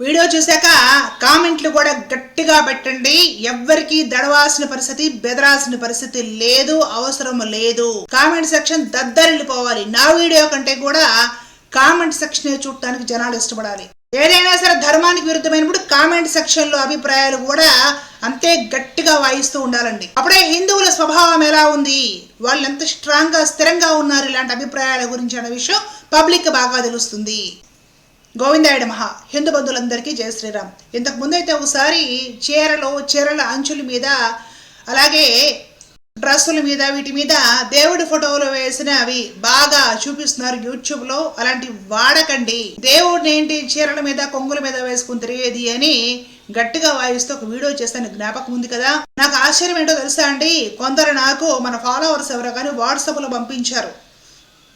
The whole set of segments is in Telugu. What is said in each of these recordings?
వీడియో చూశాక కామెంట్లు కూడా గట్టిగా పెట్టండి. ఎవ్వరికి దడవాల్సిన పరిస్థితి బెదరాల్సిన పరిస్థితి లేదు అవసరం లేదు. కామెంట్ సెక్షన్ దద్దరిల్లిపోవాలి. నా వీడియో కంటే కూడా కామెంట్ సెక్షన్ చూడటానికి జనాలు ఇష్టపడాలి. ఏదైనా సరే ధర్మానికి విరుద్ధమైనప్పుడు కామెంట్ సెక్షన్లో అభిప్రాయాలు కూడా అంతే గట్టిగా వాయిస్తూ ఉండాలండి. అప్పుడే హిందువుల స్వభావం ఎలా ఉంది? వాళ్ళు ఎంత స్ట్రాంగ్గా స్థిరంగా ఉన్నారు ఇలాంటి అభిప్రాయాల గురించి అనే విషయం పబ్లిక్ బాగా తెలుస్తుంది. గోవిందాయుడు మహా హిందూ బంధువులందరికీ జయ శ్రీరామ్. ఇంతకు ముందైతే ఒకసారి చీరలు చీరల అంచుల మీద అలాగే డ్రెస్సుల మీద వీటి మీద దేవుడి ఫోటోలు వేసిన అవి బాగా చూపిస్తున్నారు యూట్యూబ్లో. అలాంటి వాడకండి. దేవుడిని ఏంటి చీరల మీద కొంగుల మీద వేసుకుని తిరిగేది అని గట్టిగా వాయిస్తూ ఒక వీడియో చేస్తాను జ్ఞాపకం ఉంది కదా? నాకు ఆశ్చర్యం ఏంటో తెలుసా అండి? కొందరు నాకు మన ఫాలోవర్స్ ఎవరో కానీ వాట్సాప్లో పంపించారు.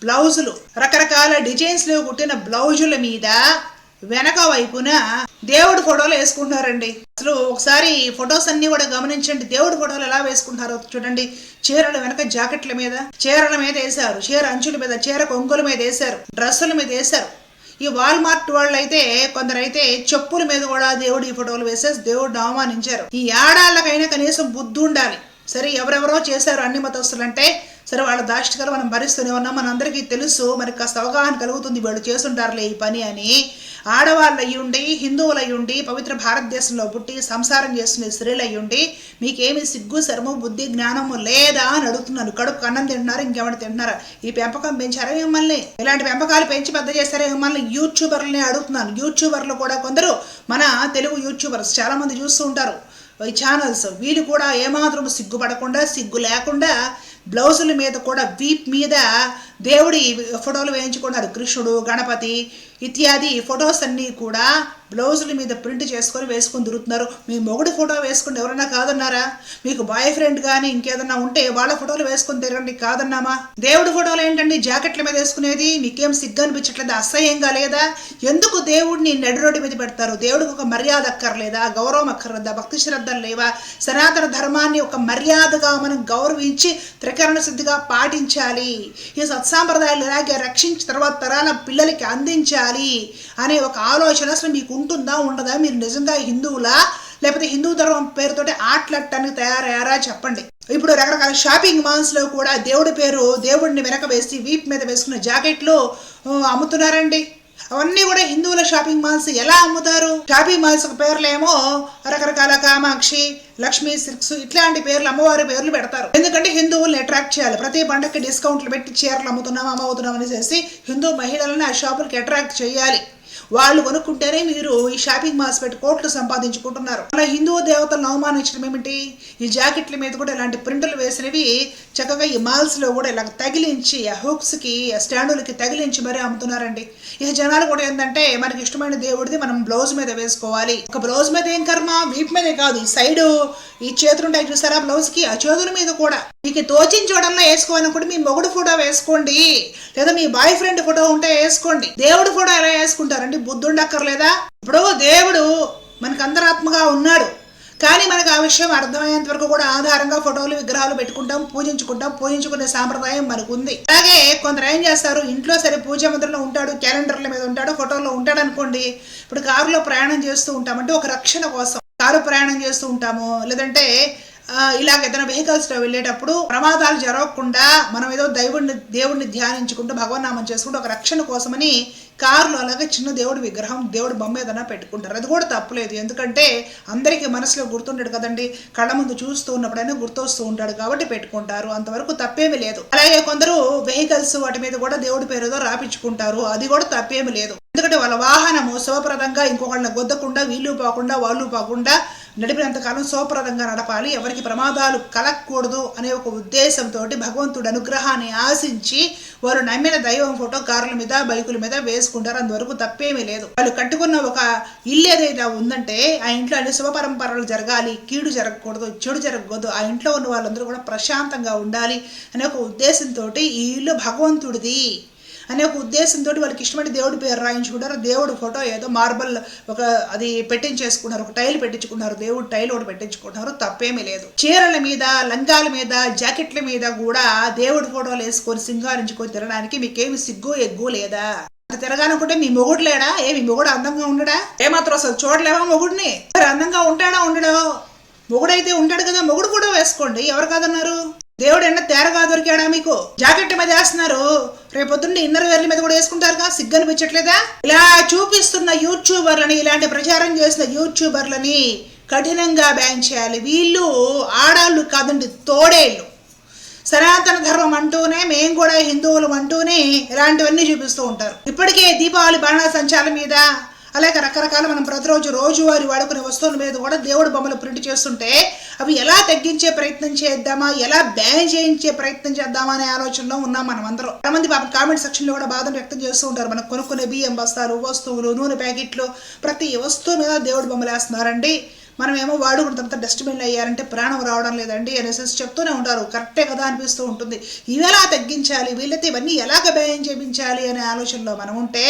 బ్లౌజులు. రకరకాల డిజైన్స్లో కుట్టిన బ్లౌజుల మీద వెనక వైపున దేవుడి ఫోటోలు వేసుకుంటున్నారండి. అసలు ఒకసారి ఫొటోస్ అన్ని కూడా గమనించండి. దేవుడి ఫోటోలు ఎలా వేసుకుంటారో చూడండి. చీరల వెనక జాకెట్ల మీద చీరల మీద వేశారు. చీర అంచుల మీద చీర కొంగుల మీద వేశారు. డ్రెస్సుల మీద వేశారు. ఈ వాల్మార్ట్ వాళ్ళు అయితే కొందరైతే చెప్పుల మీద కూడా దేవుడి ఫోటోలు వేసేసి దేవుడిని అవమానించారు. ఈ ఏడాళ్ళకైనా కనీసం బుద్ధి ఉండాలి. సరే ఎవరెవరో చేశారు అన్ని మతస్తులు అంటే సరే వాళ్ళ దాష్టికలు మనం భరిస్తూనే ఉన్నాం. మనందరికీ తెలుసు మనకి కాస్త అవగాహన కలుగుతుంది వీళ్ళు చేస్తుంటారులే ఈ పని అని. ఆడవాళ్ళు అయ్యుండి హిందువులు అయ్యుండి పవిత్ర భారతదేశంలో పుట్టి సంసారం చేస్తున్న స్త్రీలు అయ్యుండి మీకేమి సిగ్గు శరము బుద్ధి జ్ఞానము లేదా అని అడుగుతున్నాను కడుపు కన్నం తింటున్నారు ఇంకేమైనా తింటున్నారా. ఈ పెంపకం పెంచారా మిమ్మల్ని? ఇలాంటి పెంపకాలు పెంచి పెద్ద చేస్తారా మిమ్మల్ని? యూట్యూబర్లని అడుగుతున్నాను యూట్యూబర్లు కూడా కొందరు మన తెలుగు యూట్యూబర్స్ చాలామంది చూస్తూ ఉంటారు. ఈ ఛానల్స్ వీళ్ళు కూడా ఏమాత్రం సిగ్గుపడకుండా సిగ్గు లేకుండా బ్లౌజుల మీద కూడా వీప్ మీద దేవుడి ఫోటోలు వేయించుకున్నారు. కృష్ణుడు గణపతి ఇత్యాది ఫొటోస్ అన్నీ కూడా బ్లౌజుల మీద ప్రింట్ చేసుకొని వేసుకొని తిరుగుతున్నారు. మీ మొగుడు ఫోటో వేసుకుంటే ఎవరన్నా కాదన్నారా? మీకు బాయ్ ఫ్రెండ్ కానీ ఇంకేదన్నా ఉంటే వాళ్ళ ఫోటోలు వేసుకొని తిరగండి కాదన్నామా? దేవుడి ఫోటోలు ఏంటండి? జాకెట్ల మీద వేసుకునేది? మీకేం సిగ్గు అనిపించట్లేదు? అసహ్యంగా లేదా? ఎందుకు దేవుడిని నడి రోడ్డు మీద పెడతారు? దేవుడికి ఒక మర్యాద అక్కర్లేదా? గౌరవం అక్కర్లేదా? భక్తి శ్రద్ధలు లేవా? సనాతన ధర్మాన్ని ఒక మర్యాదగా మనం గౌరవించి త్రికరణ శుద్ధిగా పాటించాలి. ఈ సత్సాంప్రదాయాలు ఇలాగే రక్షించి తర్వాత తరాల పిల్లలకి అందించాలి అనే ఒక ఆలోచన అసలు మీకు ఉంటుందా ఉండదా? మీరు నిజంగా హిందువులా? లేకపోతే హిందూ ధర్మం పేరుతోటి ఆటలట్టానికి తయారయ్యారా? చెప్పండి. ఇప్పుడు రకరకాల షాపింగ్ మాల్స్లో కూడా దేవుడి పేరు దేవుడిని వెనక వేసి వీప్ మీద వేసుకున్న జాకెట్లు అమ్ముతున్నారండి. అవన్నీ కూడా హిందువుల షాపింగ్ మాల్స్ ఎలా అమ్ముతారు? షాపింగ్ మాల్స్ పేర్లేమో రకరకాల కామాక్షి లక్ష్మీ సిల్క్స్ ఇట్లాంటి పేర్లు అమ్మవారి పేర్లు పెడతారు. ఎందుకంటే హిందువుల్ని అట్రాక్ట్ చేయాలి. ప్రతి పండగకి డిస్కౌంట్లు పెట్టి చీరలు అమ్ముతున్నాం అమ్మవుతున్నాం అనేసి హిందూ మహిళలను ఆ షాపులకి అట్రాక్ట్ చేయాలి. వాళ్ళు కొనుక్కుంటేనే మీరు ఈ షాపింగ్ మాల్స్ పెట్టి కోట్లు సంపాదించుకుంటున్నారు. అలా హిందూ దేవతలను అవమానించడం ఏమిటి? ఈ జాకెట్ల మీద కూడా ఇలాంటి ప్రింటులు వేసినవి చక్కగా ఈ మాల్స్లో కూడా ఇలా తగిలించి ఆ హుక్స్కి ఆ స్టాండులకి తగిలించి మరీ అమ్ముతున్నారండి. ఇక జనాలు కూడా ఏంటంటే మనకి ఇష్టమైన దేవుడిది మనం బ్లౌజ్ మీద వేసుకోవాలి. ఒక బ్లౌజ్ మీద ఏం కర్మ? వీపు మీదే కాదు. ఈ సైడ్ ఈ చేతులు ఉంటాయి చూసారా? బ్లౌజ్కి ఆ చేతుల మీద కూడా. మీకు తోచిన చూడంలో వేసుకోవాలనుకుంటే మీ మొగుడు ఫోటో వేసుకోండి. లేదా మీ బాయ్ ఫ్రెండ్ ఫోటో ఉంటే వేసుకోండి. దేవుడు ఫోటో ఎలా వేసుకుంటారండి? బుద్ధుండక్కర్లేదా? ఇప్పుడు దేవుడు మనకు అంతరాత్మగా ఉన్నాడు. కానీ మనకు ఆ విషయం అర్థమయ్యేంత వరకు కూడా ఆధారంగా ఫోటోలు విగ్రహాలు పెట్టుకుంటాం పూజించుకుంటాం. పూజించుకునే సాంప్రదాయం మనకు ఉంది అలాగే కొందరు ఏం చేస్తారు? ఇంట్లో సరే పూజ మందిరంలో ఉంటాడు క్యాలెండర్ల మీద ఉంటాడు ఫోటోలో ఉంటాడు అనుకోండి ఇప్పుడు కారులో ప్రయాణం చేస్తూ ఉంటామంటే ఒక రక్షణ కోసం. కారు ప్రయాణం చేస్తూ ఉంటాము. లేదంటే ఇలాగ ఏదైనా వెహికల్స్లో వెళ్ళేటప్పుడు ప్రమాదాలు జరగకుండా మనం ఏదో దైవుడిని దేవుడిని ధ్యానించుకుంటూ భగవన్నామం చేసుకుంటూ ఒక రక్షణ కోసమని కారులో అలాగే చిన్న దేవుడి విగ్రహం దేవుడి బొమ్మ ఏదైనా పెట్టుకుంటారు. అది కూడా తప్పులేదు. ఎందుకంటే అందరికీ మనసులో గుర్తుండడు కదండి. కళ్ళ ముందు చూస్తూ ఉన్నప్పుడైనా గుర్తొస్తూ ఉంటాడు కాబట్టి పెట్టుకుంటారు. అంతవరకు తప్పేమి లేదు. అలాగే కొందరు వెహికల్స్ వాటి మీద కూడా దేవుడి పేరు ఏదో రాపించుకుంటారు. అది కూడా తప్పేమి లేదు. ఎందుకంటే వాళ్ళ వాహనము శుభప్రదంగా ఇంకొకళ్ళని గొద్దకుండా వీళ్ళు పోకుండా వాళ్ళు పోకుండా నడిపినంతకాలం శుభప్రదంగా నడపాలి. ఎవరికి ప్రమాదాలు కలగకూడదు అనే ఒక ఉద్దేశంతో భగవంతుడు అనుగ్రహాన్ని ఆశించి వారు నమ్మిన దైవం ఫోటో కార్ల మీద బైకుల మీద వేసుకుంటారు. అందువరకు తప్పేమీ లేదు. వాళ్ళు కట్టుకున్న ఒక ఇల్లు ఏదైతే ఉందంటే ఆ ఇంట్లో అన్ని శుభ పరంపరలు జరగాలి. కీడు జరగకూడదు చెడు జరగకూడదు. ఆ ఇంట్లో ఉన్న వాళ్ళందరూ కూడా ప్రశాంతంగా ఉండాలి అనే ఒక ఉద్దేశంతో ఈ ఇల్లు భగవంతుడిది. అనే ఒక ఉద్దేశంతో వాళ్ళకి ఇష్టమైన దేవుడి పేరు రాయించుకుంటారు. దేవుడు ఫోటో ఏదో మార్బల్ ఒక అది పెట్టించేసుకున్నారు ఒక టైల్ పెట్టించుకున్నారు దేవుడు టైల్ ఒకటి పెట్టించుకున్నారు తప్పేమీ లేదు. చీరల మీద లంగాల మీద జాకెట్ల మీద కూడా దేవుడి ఫోటోలు వేసుకొని సింగారించుకొని తినడానికి మీకేమి సిగ్గు ఎగ్గు లేదా? అది తిరగాలనుకుంటే మీ మొగుడు లేడా? ఏ మీ మొగుడు అందంగా ఉండడా? ఏమాత్రం అసలు చూడలేవా మొగుడిని? మరి అందంగా ఉంటాడా ఉండడో? మొగుడైతే ఉంటాడు కదా మొగుడు కూడా వేసుకోండి. ఎవరు కాదన్నారు? దేవుడు ఎన్న తేరగా దొరికాడా మీకు? జాకెట్ మీద వేస్తున్నారు. రేపొద్దున్న ఇన్నర్ వేర్ల మీద కూడా వేసుకుంటారుగా? సిగ్గనిపించట్లేదా? ఇలా చూపిస్తున్న యూట్యూబర్లని ఇలాంటి ప్రచారం చేసిన యూట్యూబర్లని కఠినంగా బ్యాన్ చేయాలి. వీళ్ళు ఆడాళ్ళు కాదండి తోడేళ్ళు. సనాతన ధర్మం అంటూనే మేము కూడా హిందువులు అంటూనే ఇలాంటివన్నీ చూపిస్తూ ఉంటారు. ఇప్పటికే దీపావళి బాణాసంచాల మీద అలాగే రకరకాల మనం ప్రతిరోజు రోజువారి వాడుకునే వస్తువుల మీద కూడా దేవుడు బొమ్మలు ప్రింట్ చేస్తుంటే అవి ఎలా తగ్గించే ప్రయత్నం చేద్దామా? ఎలా బ్యాన్ చేయించే ప్రయత్నం చేద్దామా అనే ఆలోచనలో ఉన్నాం మనం అందరం. చాలా మంది పాపం కామెంట్ సెక్షన్లో కూడా బాధను వ్యక్తం చేస్తూ ఉంటారు. మనం కొనుక్కునే బియ్యం బస్తాలు వస్తువులు నూనె ప్యాకెట్లు ప్రతి వస్తువు మీద దేవుడు బొమ్మలు వేస్తున్నారండి మనం ఏమో వాడుకున్న డస్ట్బిన్లు అయ్యారంటే ప్రాణం రావడం లేదండి అనేసి చెప్తూనే ఉంటారు. కరెక్టే కదా అనిపిస్తూ ఉంటుంది. ఇవి ఎలా తగ్గించాలి? వీళ్ళైతే ఇవన్నీ ఎలాగ భయం చేయించాలి అనే ఆలోచనలో మనం ఉంటే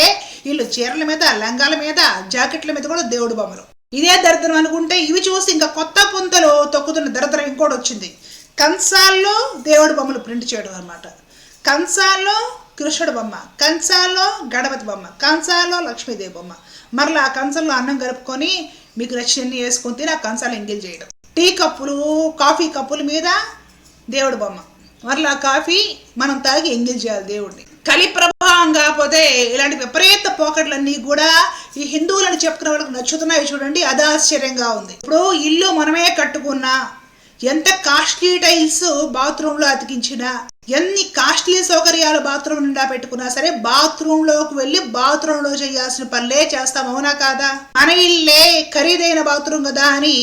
వీళ్ళు చీరల మీద లంగాల మీద జాకెట్ల మీద కూడా దేవుడు బొమ్మలు. ఇదే దరిద్రం అనుకుంటే ఇవి చూసి ఇంకా కొత్త పుంతలో తొక్కుతున్న దరిద్రం ఇంకోటి వచ్చింది. కంచాల్లో దేవుడు బొమ్మలు ప్రింట్ చేయడం అనమాట కంసాల్లో కృష్ణుడు బొమ్మ కంసాల్లో గణపతి బొమ్మ కంసాల్లో లక్ష్మీదేవి బొమ్మ. మరలా ఆ కంచంలో అన్నం కలుపుకొని మీకు నచ్చినన్ని వేసుకొని తిని ఆ కంచాలు ఎంగిల్ చేయడం. టీ కప్పులు కాఫీ కప్పుల మీద దేవుడు బొమ్మ. మరలా కాఫీ మనం తాగి ఎంగిల్ చేయాలి దేవుడిని కలి ప్రభావం కాకపోతే ఇలాంటి విపరీత పోకట్లన్నీ కూడా ఈ హిందువులను చెప్పుకునే వాళ్ళకి నచ్చుతున్నాయి చూడండి. అది ఆశ్చర్యంగా ఉంది. ఇప్పుడు ఇల్లు మనమే కట్టుకున్నా ఎంత కాస్ట్లీ టైల్స్ బాత్రూంలో అతికించినా ఎన్ని కాస్ట్లీ సౌకర్యాలు బాత్రూమ్ నిండా పెట్టుకున్నా సరే బాత్రూంలోకి వెళ్ళి బాత్రూంలో చేయాల్సిన పనులే చేస్తాం అవునా కాదా? మన ఇల్లే ఖరీదైన బాత్రూమ్ కదా అని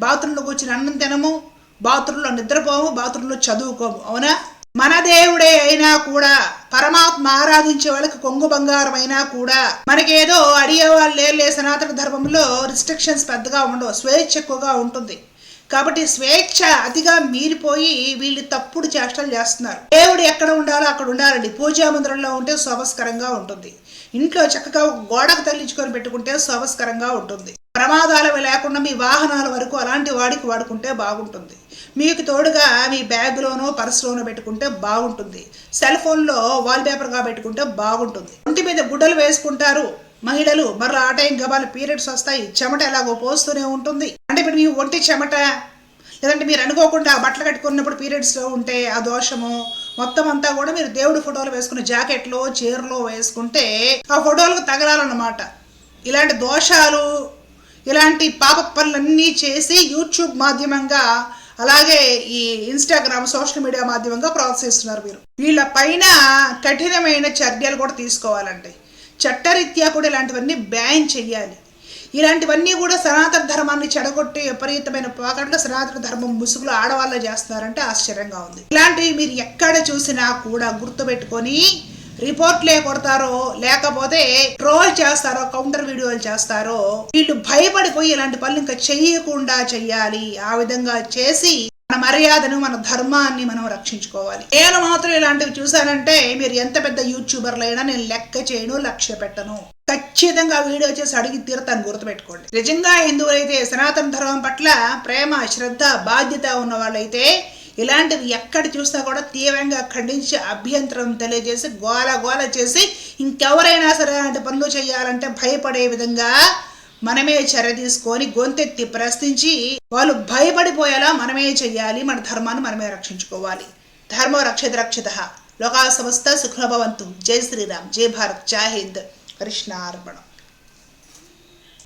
బాత్రూంలోకి వచ్చిన అన్నం తినము బాత్రూంలో నిద్రపోము బాత్రూంలో చదువుకోము అవునా? మన దేవుడే అయినా కూడా పరమాత్మ ఆరాధించే వాళ్ళకి కొంగు బంగారం అయినా కూడా మనకేదో అడిగే వాళ్ళు లేలే సనాతన ధర్మంలో రిస్ట్రిక్షన్స్ పెద్దగా ఉండవు స్వేచ్ఛ ఎక్కువగా ఉంటుంది. కాబట్టి స్వేచ్ఛ అతిగా మీరిపోయి వీళ్ళు తప్పుడు చేష్టలు చేస్తున్నారు. దేవుడు ఎక్కడ ఉండాలో అక్కడ ఉండాలండి. పూజా మందిరంలో ఉంటే శోభస్కరంగా ఉంటుంది. ఇంట్లో చక్కగా గోడకు తగిలించుకొని పెట్టుకుంటే శోభస్కరంగా ఉంటుంది. ప్రమాదాలు లేకుండా మీ వాహనాల వరకు అలాంటి వాడికి వాడుకుంటే బాగుంటుంది. మీకు తోడుగా మీ బ్యాగ్లోనో పర్సులోనో పెట్టుకుంటే బాగుంటుంది. సెల్ ఫోన్లో వాల్ పేపర్గా పెట్టుకుంటే బాగుంటుంది. ఒంటి మీద గుడ్డలు వేసుకుంటారు. మహిళలు మరలా ఆ టైం గబాల పీరియడ్స్ వస్తాయి. చెమట ఎలాగో పోస్తూనే ఉంటుంది. అంటే ఇప్పుడు మీ ఒంటి చెమట లేదంటే మీరు అనుకోకుండా బట్టలు కట్టుకున్నప్పుడు పీరియడ్స్లో ఉంటే ఆ దోషము మొత్తం అంతా కూడా మీరు దేవుడి ఫోటోలు వేసుకున్న జాకెట్లో చీరలో వేసుకుంటే ఆ ఫోటోలకు తగలాలన్నమాట. ఇలాంటి దోషాలు ఇలాంటి పాప పనులన్నీ చేసి యూట్యూబ్ మాధ్యమంగా అలాగే ఈ ఇన్స్టాగ్రామ్ సోషల్ మీడియా మాధ్యమంగా ప్రోత్సహిస్తున్నారు మీరు. వీళ్ళ పైన కఠినమైన చర్యలు కూడా తీసుకోవాలండి. చట్టరీత్యా కూడా ఇలాంటివన్నీ బ్యాన్ చెయ్యాలి. ఇలాంటివన్నీ కూడా సనాతన ధర్మాన్ని చెడగొట్టి విపరీతమైన పోకట్లో సనాతన ధర్మం ముసుగులో ఆడవాళ్ళు చేస్తున్నారంటే ఆశ్చర్యంగా ఉంది. ఇలాంటివి మీరు ఎక్కడ చూసినా కూడా గుర్తుపెట్టుకొని రిపోర్ట్లే కొడతారో లేకపోతే ట్రోల్ చేస్తారో కౌంటర్ వీడియోలు చేస్తారో వీళ్ళు భయపడిపోయి ఇలాంటి పనులు ఇంకా చెయ్యకుండా చెయ్యాలి. ఆ విధంగా చేసి మన మర్యాదను మన ధర్మాన్ని మనం రక్షించుకోవాలి. నేను మాత్రం ఇలాంటివి చూసానంటే మీరు ఎంత పెద్ద యూట్యూబర్లు అయినా నేను లెక్క చేయను లక్ష్య పెట్టను. ఖచ్చితంగా వీడియో చేసి అడిగి తీరతాను గుర్తుపెట్టుకోండి. నిజంగా హిందువులైతే సనాతన ధర్మం పట్ల ప్రేమ శ్రద్ధ బాధ్యత ఉన్న వాళ్ళైతే ఇలాంటివి ఎక్కడ చూసినా కూడా తీవ్రంగా ఖండించి అభ్యంతరం తెలియజేసి గోల గోల చేసి ఇంకెవరైనా సరే అలాంటి పనులు చేయాలంటే భయపడే విధంగా మనమే చర్య తీసుకొని గొంతెత్తి ప్రశ్నించి వాళ్ళు భయపడిపోయేలా మనమే చెయ్యాలి. మన ధర్మాన్ని మనమే రక్షించుకోవాలి. ధర్మ రక్షిత రక్షిత. లోకా సంస్థ సుఖభవంతు జై శ్రీరామ్. జై భారత్. జై హింద్. కృష్ణార్పణం.